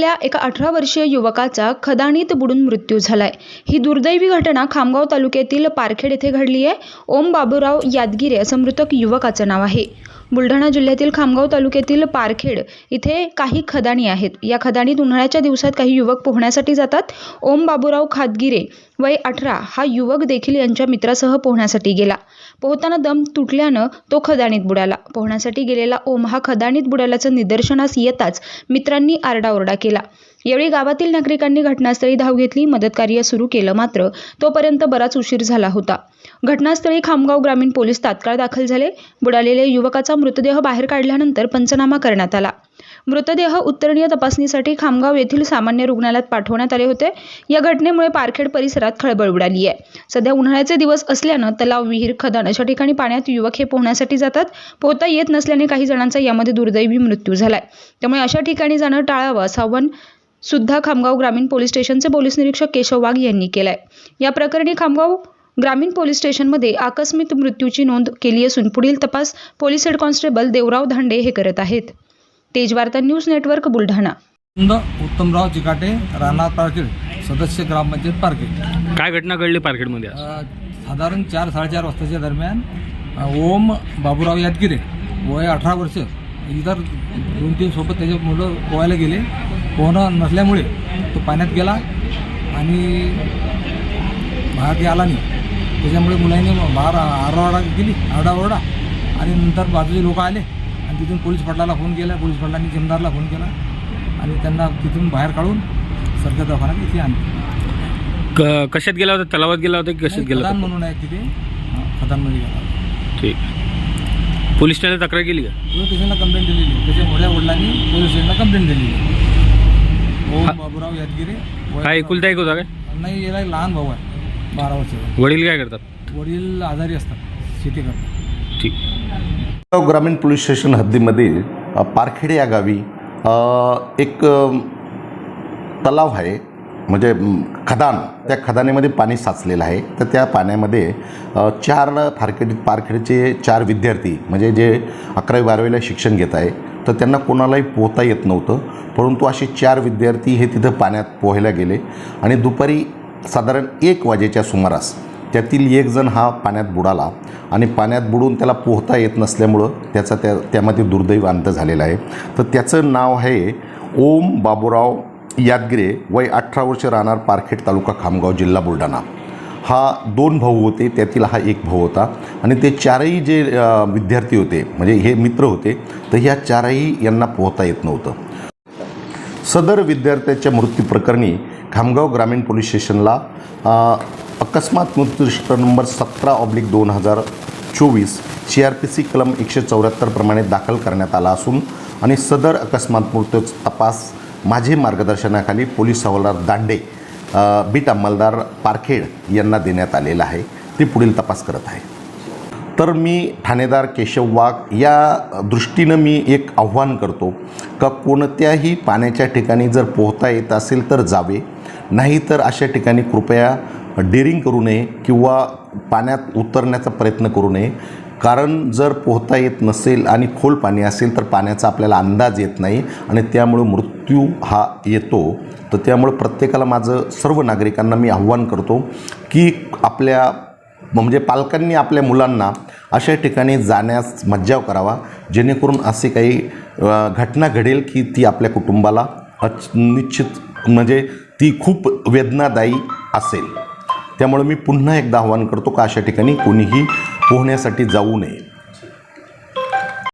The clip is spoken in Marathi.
असलेल्या एका अठरा वर्षीय युवकाचा खदाणीत बुडून मृत्यू झालाय. ही दुर्दैवी घटना खामगाव तालुक्यातील पारखेड येथे घडली आहे. ओम बाबूराव यादगिरे असं मृतक युवकाचं नाव आहे. बुलढाणा जिल्ह्यातील खामगाव तालुक्यातील पारखेड इथे काही खदाणी आहेत. या खदाणीत उन्हाळ्याच्या दिवसात काही युवक पोहण्यासाठी जातात. ओम बाबूराव खादगिरे वय अठरा हा युवक देखील यांच्या मित्रासह पोहण्यासाठी गेला. पोहताना दम तुटल्यानं तो खदाणीत बुडाला. पोहण्यासाठी गेलेला ओम हा खदाणीत बुडाल्याचं निदर्शनास येताच मित्रांनी आरडाओरडा केला. यावेळी गावातील नागरिकांनी घटनास्थळी धाव घेतली. मदतकार्य सुरू केलं मात्र तोपर्यंत बराच उशीर झाला होता. घटनास्थळी खामगाव ग्रामीण पोलीस तात्काळ दाखल झाले. बुडालेल्या युवकाचा मृतदेह बाहेर काढल्यानंतर पंचनामा करण्यात आला. मृतदेह उत्तरणीय तपासणीसाठी खामगाव येथील सामान्य रुग्णालयात पाठवण्यात आले होते. या घटनेमुळे पारखेड परिसरात खळबळ उडाली आहे. सध्या उन्हाळ्याचे दिवस असल्यानं तलाव विहीर खदान अशा ठिकाणी पाण्यात युवक हे पोहण्यासाठी जातात. पोहता येत नसल्याने काही जणांचा यामध्ये दुर्दैवी मृत्यू झालाय. त्यामुळे अशा ठिकाणी जाणं टाळावं असं आव्हान सुद्धा खामगाव ग्रामीण पोलीस स्टेशनचे पोलीस निरीक्षक केशव वाघ यांनी केलंय. या प्रकरणी खामगाव ग्रामीण पोलीस स्टेशनमध्ये आकस्मिक मृत्यूची नोंद केली असून पुढील तपास police head constable Devrao Dhande हे करत आहेत. Tejvarta news network Buldhana. नंद उत्तमराव चिकाटे राहणार पारखेड सदस्य ग्रामपंचायत पारखेड. काय घटना घडली पारखेडमध्ये आज? अ, साधारण चार साडेचार वाजताच्या दरम्यान अ, ओम बाबूराव यादगिरे वय अठरा वर्ष इतर दोन तीन सोबत त्याचे मुलं पोहायला गेले. पोहणं नसल्यामुळे तो पाण्यात गेला आणि बाहेर काही आला नाही. त्याच्यामुळे मुलांनी बाहेर आरडाओरडा केली आरडाओरडा. आणि नंतर बाजूचे लोक आले. आणि तिथून पोलीस पाटलाला फोन केला पोलीस पाटलांनी जमदारला फोन केला आणि त्यांना तिथून बाहेर काढून सरकारी दवाखान्यात इथे आणले. क कशात गेला होता? तलावात गेला होता की कशात गेला खदान होता? म्हणून आहे तिथे. हा, खदानमध्ये गेला ठीक. पोलीस ठाण्यात तक्रार केली का? पोलीस स्टेशनला कंप्लेंट दिलेली. आहे त्याच्या मोठ्या वडिलांनी पोलीस स्टेशनला कंप्लेंट दिलेली. आहे ओम. बाबूराव यादगिरे. वय- काय एकुलता एक होता काय? नाही याला एक लहान भाऊ आहे. बारा वर्षाचा. वडील काय करतात? वडील आजारी असतात. शेती करतात. ठीक. ग्रामीण पोलीस स्टेशन हद्दीमध्ये पारखेडे या गावी एक तलाव आहे. म्हणजे खदान. त्या खदानेमध्ये पाणी साचलेलं आहे. तर त्या पाण्यामध्ये चार फारखेड पारखेडचे चार विद्यार्थी म्हणजे जे अकरावी बारावीला शिक्षण घेत आहे तर त्यांना कोणालाही पोहता येत नव्हतं. परंतु असे चार विद्यार्थी हे तिथं पाण्यात पोहायला गेले. आणि दुपारी साधारण एक वाजेच्या सुमारास त्यातील एक जण हा पाण्यात बुडाला आणि पाण्यात बुडून त्याला पोहता येत नसल्यामुळं त्याचा त्या त्यामध्ये दुर्दैव अंत झालेला आहे. तर त्याचं नाव आहे ओम बाबूराव यादगिरे वय अठरा वर्ष राहणार पारखेड तालुका खामगाव जिल्हा बुलढाणा. हा दोन भाऊ होते त्यातील हा एक भाऊ होता आणि ते चारही जे विद्यार्थी होते म्हणजे हे मित्र होते तर ह्या चारही यांना पोहता येत नव्हतं. सदर विद्यार्थ्याच्या मृत्यूप्रकरणी खामगाव ग्रामीण पोलीस स्टेशनला अकस्मात मृत्यू नंबर सतरा ऑब्लिक दोन हजार चोवीस सी आर पी सी कलम एकशे चौऱ्याहत्तरप्रमाणे दाखल करण्यात आला असून आणि सदर अकस्मात मृत्यू तपास माझे मार्गदर्शनाखाली पोलीस हवालदार दांडे बीट अंमलदार पारखेड यांना देण्यात आलेला आहे. ते पुढील तपास करत आहे. तर मी ठाणेदार केशव वाघ या दृष्टीनं मी एक आव्हान करतो का कोणत्याही पाण्याच्या ठिकाणी जर पोहता येत असेल तर जावे. नाहीतर अशा ठिकाणी कृपया डेरिंग करू नये किंवा पाण्यात उतरण्याचा प्रयत्न करू नये. कारण जर पोहता येत नसेल आणि खोल पाणी असेल तर पाण्याचा आपल्याला अंदाज येत नाही आणि त्यामुळे मृत्यू हा येतो. तर त्यामुळे प्रत्येकाला माझं सर्व नागरिकांना मी आव्हान करतो की आपल्या म्हणजे पालकांनी आपल्या मुलांना अशा ठिकाणी जाण्यास मज्जाव करावा जेणेकरून असे काही घटना घडेल की ती आपल्या कुटुंबाला अच निश्चित म्हणजे ती खूप वेदनादायी असेल. त्यामुळे मी पुन्हा एकदा आवाहन करतो का अशा ठिकाणी कोणीही पोहण्यासाठी जाऊ नये.